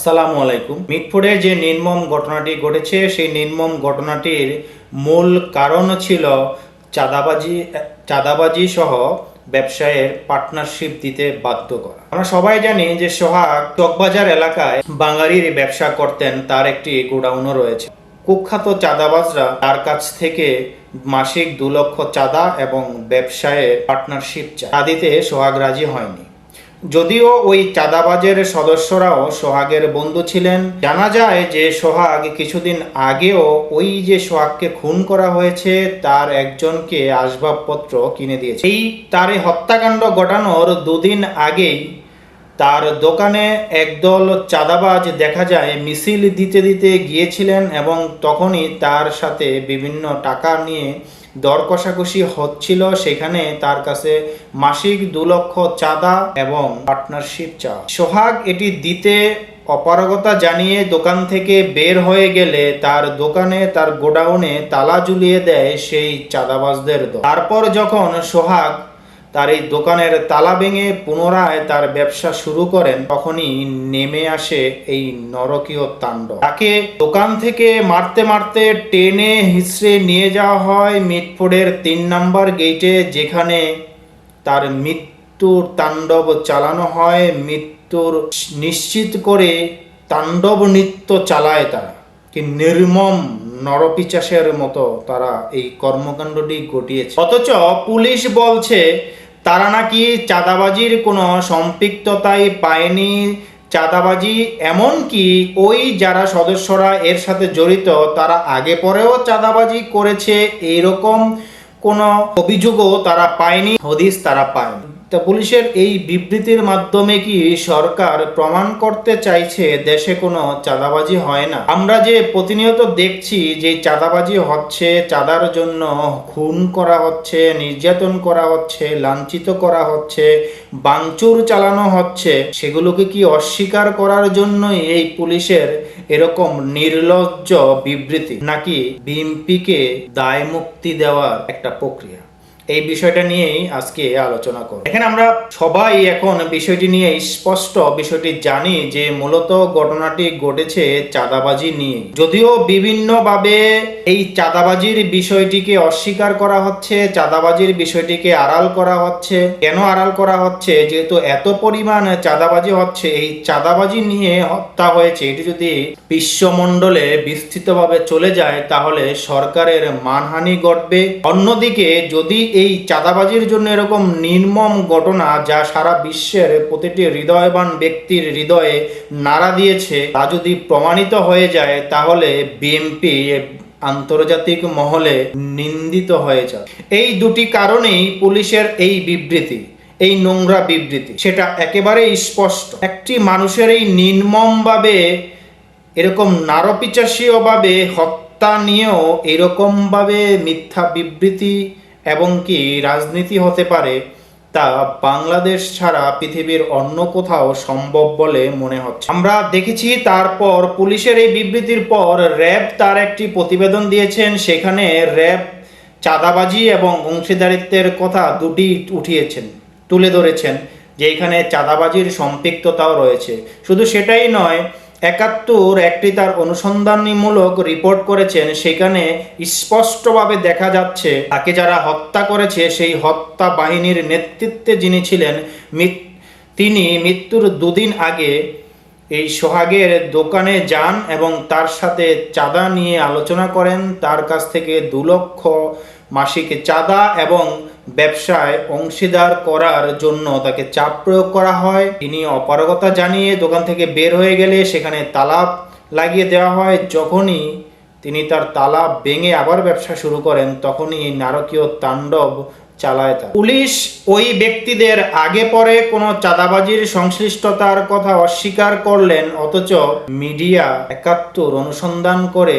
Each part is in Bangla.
আসসালামু আলাইকুম। মিটফোর্ডে যে নির্মম ঘটনাটি ঘটেছে, সেই নির্মম ঘটনাটির মূল কারণ ছিল চাঁদাবাজি চাঁদাবাজি সহ ব্যবসায়ের পার্টনারশিপ দিতে বাধ্য করা। আমরা সবাই জানি যে সোহাগ চকবাজার এলাকায় বাঙালির ব্যবসা করতেন, তার একটি গোডাউনও রয়েছে। কুখ্যাত চাঁদাবাজরা তার কাছ থেকে মাসিক দু লক্ষ চাঁদা এবং ব্যবসায়ের পার্টনারশিপ চা দিতে সোহাগ রাজি হয়নি। যদিও ওই চাঁদাবাজের সদস্যরাও সোহাগের বন্ধু ছিলেন, জানা যায় যে সোহাগ কিছুদিন আগেও ওই যে সোহাগকে খুন করা হয়েছে, তার একজনকে আসবাবপত্র কিনে দিয়েছে। এই তার হত্যাকাণ্ড ঘটানোর দুদিন আগেই তার দোকানে একদল চাঁদাবাজ দেখা যায় মিছিল দিতে দিতে গিয়েছিলেন এবং তখনই তার সাথে বিভিন্ন টাকা নিয়ে দর কষাকষি হচ্ছিল। সেখানে তার কাছে মাসিক দু লক্ষ চাঁদা এবং পার্টনারশিপ চা সোহাগ এটি দিতে অপারগতা জানিয়ে দোকান থেকে বের হয়ে গেলে তার দোকানে তার গোডাউনে তালা ঝুলিয়ে দেয় সেই চাঁদাবাজদের তারপর যখন সোহাগ তার এই দোকানের তালা ভেঙে পুনরায় তার ব্যবসা শুরু করেন, তখনই নেমে আসে এই নরকীয় তাণ্ডব। তাকে দোকান থেকে মারতে মারতে টেনে হিসড়ে নিয়ে যাওয়া হয় মিটফোর্ডের তিন নাম্বার গেটে যেখানে তার মৃত্যুর তাণ্ডব চালানো হয়। মৃত্যুর নিশ্চিত করে তাণ্ডব নৃত্য চালায় তারা। কি নির্মম নরপিচাসের মতো তারা এই কর্মকাণ্ডটি ঘটিয়েছে। অথচ পুলিশ বলছে, তারা নাকি চাঁদাবাজির কোনো সম্পৃক্ততাই পায়নি। চাঁদাবাজি এমনকি ওই যারা সদস্যরা এর সাথে জড়িত, তারা আগে পরেও চাঁদাবাজি করেছে। এইরকম কোনো অভিযোগও তারা পায়নি, হদিস তারা পায়নি। তা পুলিশের এই বিবৃতির মাধ্যমে কি সরকার প্রমাণ করতে চাইছে দেশে কোনো চাঁদাবাজি হয় না? আমরা যে প্রতিনিয়ত দেখছি যে চাঁদাবাজি হচ্ছে, চাঁদার জন্য খুন করা হচ্ছে, নির্যাতন করা হচ্ছে, লাঞ্ছিত করা হচ্ছে বাংচুর চালানো হচ্ছে, সেগুলোকে কি অস্বীকার করার জন্যই এই পুলিশের এরকম নির্লজ্জ বিবৃতি? নাকি বিএমপিকে দায় মুক্তি দেওয়ার একটা প্রক্রিয়া? এই বিষয়টা নিয়েই আজকে আলোচনা করব। এখানে আমরা সবাই এখন বিষয়টি নিয়ে স্পষ্ট বিষয়টি জানি যে মূলত ঘটনাটি ঘটেছে চাঁদাবাজি নিয়ে। যদিও বিভিন্নভাবে এই চাঁদাবাজির বিষয়টিকে অস্বীকার করা হচ্ছে, চাঁদাবাজির বিষয়টিকে আড়াল করা হচ্ছে। কেন আড়াল করা হচ্ছে? যেহেতু এত পরিমাণ চাঁদাবাজি হচ্ছে, এই চাঁদাবাজি নিয়ে হত্যা হয়েছে, এটি যদি বিশ্বমণ্ডলে বিস্তৃতভাবে চলে যায়, তাহলে সরকারের মানহানি ঘটবে। অন্যদিকে যদি এই চাঁদাবাজির জন্য এরকম নির্মম ঘটনা যা সারা বিশ্বের প্রতিটি হৃদয়বান ব্যক্তির হৃদয়ে নাড়া দিয়েছে, তা যদি প্রমাণিত হয়ে যায়, তাহলে বিএমপি আন্তর্জাতিক মহলে নিন্দিত হয়ে যায়। এই দুটি কারণেই পুলিশের এই বিবৃতি, এই নোংরা বিবৃতি, সেটা একেবারে স্পষ্ট। একটি মানুষের এই নির্মমভাবে, এরকম নারপিচাসীয়ভাবে হত্যা নিয়েও এরকমভাবে মিথ্যা বিবৃতি এবং কি রাজনীতি হতে পারে তা বাংলাদেশ ছাড়া পৃথিবীর অন্য কোথাও সম্ভব বলে মনে হচ্ছে। আমরা দেখেছি তারপর পুলিশের এই বিবৃতির পর র্যাব তার একটি প্রতিবেদন দিয়েছেন, সেখানে র্যাব চাঁদাবাজি এবং অংশীদারিত্বের কথা দুটি উঠিয়েছেন, তুলে ধরেছেন যে এখানে চাঁদাবাজির সম্পৃক্ততাও রয়েছে। শুধু সেটাই নয় একাত্তর একটি তার অনুসন্ধানীমূলক রিপোর্ট করেছেন, সেখানে স্পষ্টভাবে দেখা যাচ্ছে, তাকে যারা হত্যা করেছে, সেই হত্যা বাহিনীর নেতৃত্বে যিনি ছিলেন তিনি মৃত্যুর দুদিন আগে এই সোহাগের দোকানে যান এবং তার সাথে চাঁদা নিয়ে আলোচনা করেন। তার কাছ থেকে দু লক্ষ মাসিক চাঁদা এবং ব্যবসায় অংশীদার করার জন্য তাকে চাপ প্রয়োগ করা হয়। তিনি অপারগতা জানিয়ে দোকান থেকে বের হয়ে গেলে সেখানে তালা লাগিয়ে দেওয়া হয়। যখনই তিনি তার তালা ভেঙে আবার ব্যবসা শুরু করেন, তখনই নারকীয় তাণ্ডব চালায় তা পুলিশ ওই ব্যক্তিদের আগে পরে কোনো চাঁদাবাজির সংশ্লিষ্টতার কথা অস্বীকার করলেন, অথচ মিডিয়া একাত্তর অনুসন্ধান করে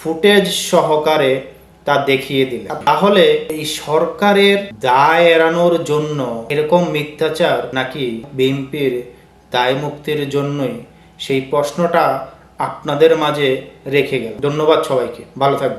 ফুটেজ সহকারে তা দেখিয়ে দিলেন। তাহলে এই সরকারের দায় এড়ানোর জন্য এরকম মিথ্যাচার নাকি বিএনপির দায় মুক্তির জন্যই? সেই প্রশ্নটা আপনাদের মাঝে রেখে গেল ধন্যবাদ সবাইকে। ভালো থাকবেন।